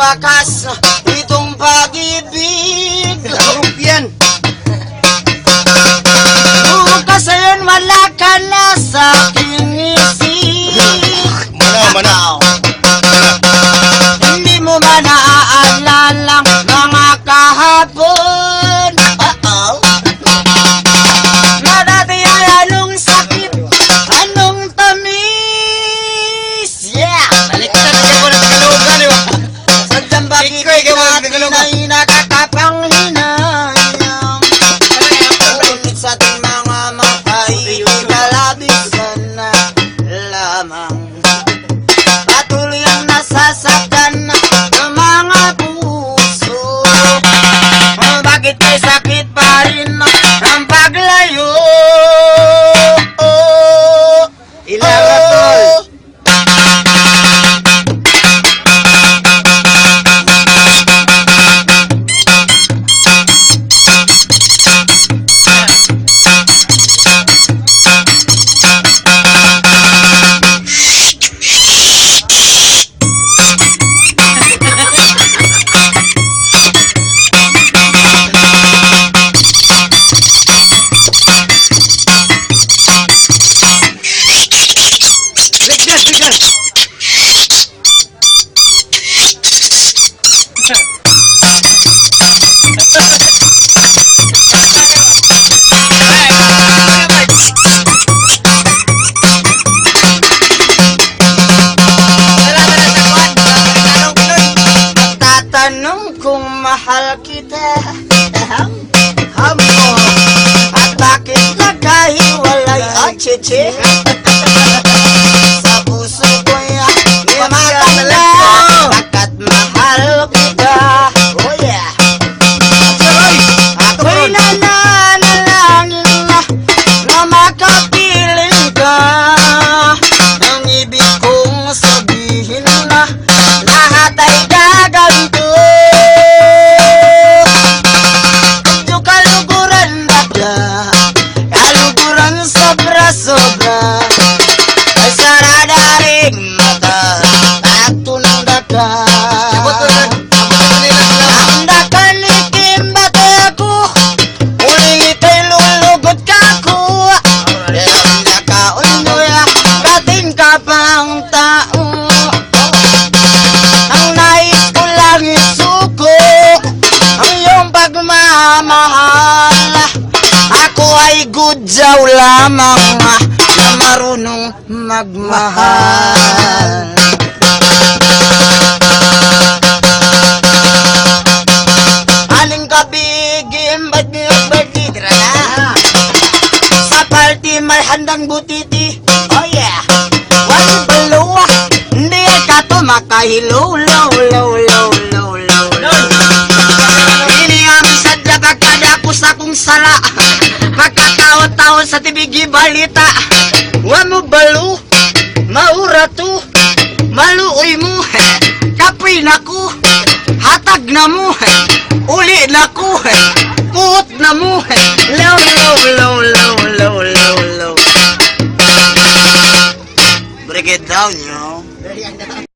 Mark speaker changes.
Speaker 1: wakas itong pag-ibig
Speaker 2: Rumpian.
Speaker 1: Bukas ayun wala ka na sa aking isip
Speaker 2: Mana, mana.
Speaker 1: Hindi mo ba naaalala mga kahapon? Kita. Ham, hamo At bakit nagkahiwalay? At chichi gudyaw lamang Na marunong magmahal Aling kabigim, ba't niyo? Tira na! Sa party may handang butiti. Oh yeah! Wali baluwa, hindi ka to makahilo, low, low, low, low, Magkataon-taon sa tibigi balita. Wa mo balu, maura to, maluoy mo, kapoy na ko, hatag na mo, uli na ko, kuot na mo, low, low, low, low, low, low, low. Break it down, yo.